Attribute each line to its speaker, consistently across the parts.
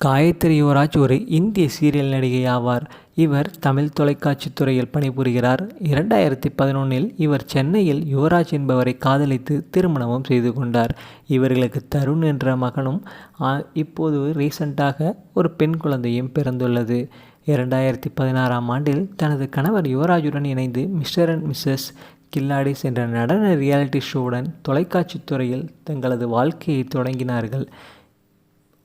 Speaker 1: காயத்ரி யுவராஜ் ஒரு இந்திய சீரியல் நடிகை ஆவார் இவர் தமிழ் தொலைக்காட்சி துறையில் பணிபுரிகிறார். இரண்டாயிரத்தி பதினொன்றில் இவர் சென்னையில் யுவராஜ் என்பவரை காதலித்து திருமணமும் செய்து கொண்டார். இவர்களுக்கு தருண் என்ற மகனும் இப்போது ரீசண்டாக ஒரு பெண் குழந்தையும் பிறந்துள்ளது. இரண்டாயிரத்தி பதினாறாம் ஆண்டில் தனது கணவர் யுவராஜுடன் இணைந்து மிஸ்டர் அண்ட் மிஸ்ஸஸ் கில்லாடிஸ் என்ற நடன ரியாலிட்டி ஷோவுடன் தொலைக்காட்சி துறையில் தங்களது வாழ்க்கையை தொடங்கினார்கள்.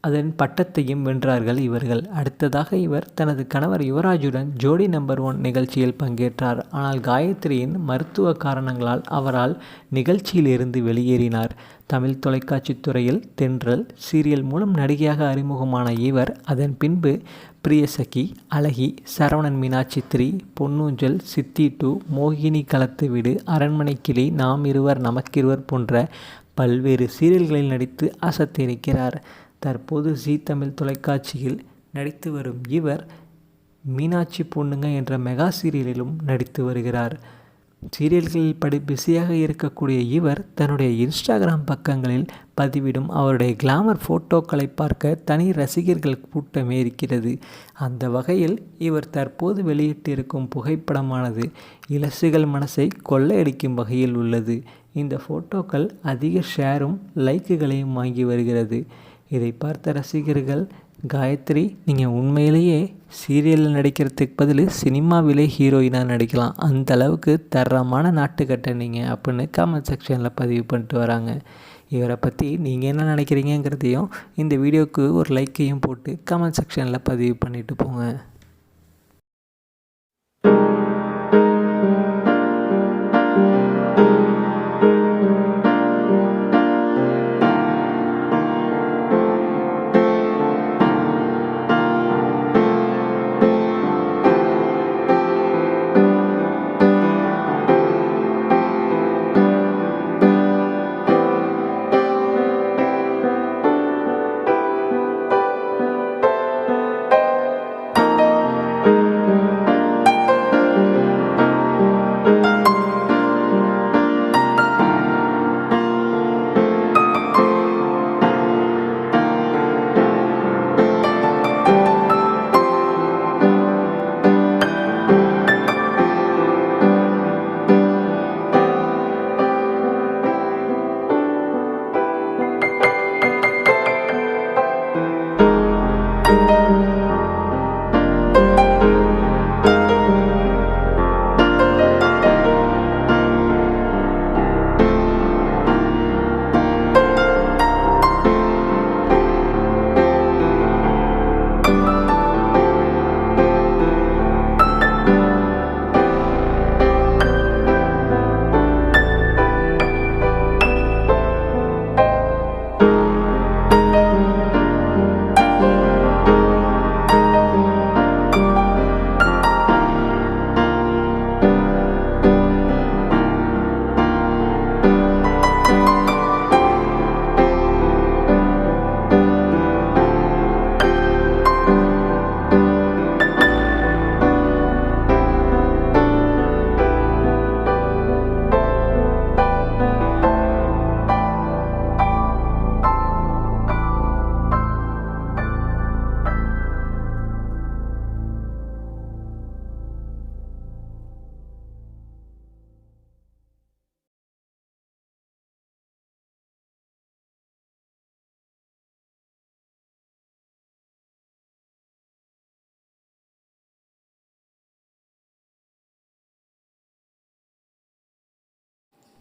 Speaker 1: அதன் பட்டத்தையும் வென்றார்கள் இவர்கள். அடுத்ததாக இவர் தனது கணவர் யுவராஜுடன் ஜோடி நம்பர் ஒன் நிகழ்ச்சியில் பங்கேற்றார். ஆனால் காயத்ரியின் மருத்துவ காரணங்களால் அவரால் நிகழ்ச்சியிலிருந்து வெளியேறினார். தமிழ் தொலைக்காட்சி துறையில் தென்றல் சீரியல் மூலம் நடிகையாக அறிமுகமான இவர் அதன் பின்பு பிரியசகி அழகி சரவணன் மீனாட்சி த்ரீ பொன்னூஞ்சல் சித்தி டூ மோகினி களத்து வீடு அரண்மனை கிளி நாம் இருவர் நமக்கிருவர் போன்ற பல்வேறு சீரியல்களில் நடித்து அசத்திருக்கிறார். தற்போது ஜீ தமிழ் தொலைக்காட்சியில் நடித்து வரும் இவர் மீனாட்சி பொண்ணுங்க என்ற மெகா சீரியலிலும் நடித்து வருகிறார். சீரியல்களில் படி பிஸியாக இருக்கக்கூடிய இவர் தன்னுடைய இன்ஸ்டாகிராம் பக்கங்களில் பதிவிடும் அவருடைய கிளாமர் ஃபோட்டோக்களை பார்க்க தனி ரசிகர்கள் கூட்டமே இருக்கிறது. அந்த வகையில் இவர் தற்போது வெளியிட்டிருக்கும் புகைப்படமானது இலசுகள் மனசை கொள்ளையடிக்கும் வகையில் உள்ளது. இந்த ஃபோட்டோக்கள் அதிக ஷேரும் லைக்குகளையும் வாங்கி வருகிறது. இதை பார்த்த ரசிகர்கள் காயத்ரி நீங்கள் உண்மையிலேயே சீரியலில் நடிக்கிறதுக்கு பதில் சினிமாவிலே ஹீரோயினாக நடிக்கலாம். அந்த அளவுக்கு தரமான நாட்டுக்கட்டை நீங்கள் அப்படின்னு கமெண்ட் செக்ஷனில் பதிவு பண்ணிட்டு வராங்க. இவரை பற்றி நீங்கள் என்ன நினைக்கிறீங்கிறதையும் இந்த வீடியோவுக்கு ஒரு லைக்கையும் போட்டு கமெண்ட் செக்ஷனில் பதிவு பண்ணிவிட்டு போங்க.